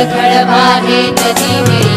खळखळ वाहे नदी